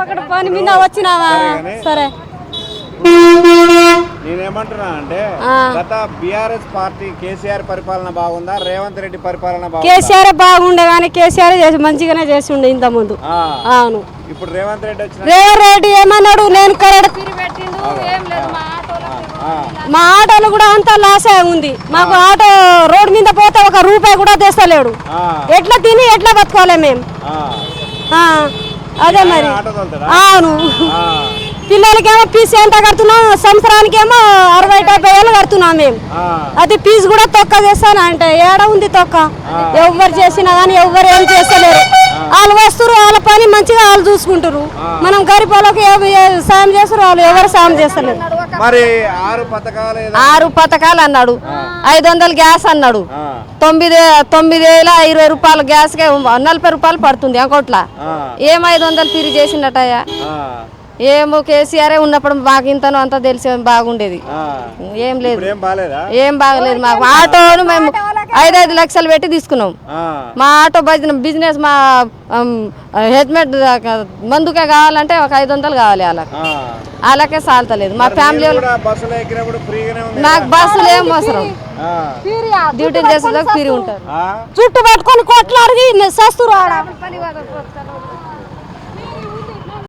ఒకటి పని మీద వచ్చినావా. సరే నేనేమంటున్నా అంటే. గత బీఆర్ఎస్ పార్టీ కేసీఆర్ పరిపాలన బాగుందా? రేవంత్ రెడ్డి పరిపాలన కేసీఆర్ బాగుండే కానీ కేసీఆర్ చేసి మంచిగానే చేసి ఉండే ఇంత ముందు. అవును. ఇప్పుడు రేవంత్ రెడ్డి వచ్చిన రేవంత్ రెడ్డి ఏమన్నాడు? నేను కరెక్ట్. మా ఆటోలు కూడా అంతా లాస్ అయి ఉంది. మాకు ఆటో రోడ్ మీద పోతే ఒక రూపాయి కూడా తెస్తలేడు. ఎట్లా తిని ఎట్లా బతకాలి మేము అదే మరి? అవును. పిల్లలకేమో ఫీజు ఎంత కడుతున్నాం సంవత్సరానికేమో అరవై డెబ్బై వేలు కడుతున్నాం మేము. అది ఫీజు కూడా తొక్క చేస్తాను అంటే? ఏడ ఉంది తొక్క? ఎవరు చేసినా కానీ ఎవరు ఏం చేస్తలేరు. వాళ్ళు వస్తారు వాళ్ళ పని మంచిగా వాళ్ళు చూసుకుంటారు మనం గరీబ్ వాళ్ళకి సాయం చేస్తారు? వాళ్ళు ఎవరు సాయం చేస్తలేరు. మరి ఆరు పథకాలు అన్నాడు. ఐదు వందలు గ్యాస్ అన్నాడు. తొమ్మిది తొమ్మిది వేల ఇరవై రూపాయలు గ్యాస్కే నలభై రూపాయలు పడుతుంది అకౌంట్లో. ఏం ఐదు వందలు తిరిగి చేసిండటయ్యా. ఏమో కేసీఆర్ ఉన్నప్పుడు మాకు ఇంతనో అంత తెలిసి బాగుండేది. ఏం లేదు ఏం బాగలేదు మాకు ఆటోను మేము ఐదు ఐదు లక్షలు పెట్టి తీసుకున్నాం. ఆ. మా ఆటో బిజినెస్ బిజినెస్ మా హెల్మెట్ మందుకే కావాలంటే ఒక ఐదు వందలు కావాలి వాళ్ళకి ఆ. వాళ్ళకే సాల్తలేదు. మా ఫ్యామిలీ నాకు బస్సులు ఏం అవసరం. ఆ. డ్యూటీలు చేసేదాకా ఫ్రీ ఉంటారు. ఆ. చుట్టు పట్టుకొని కొట్లాడి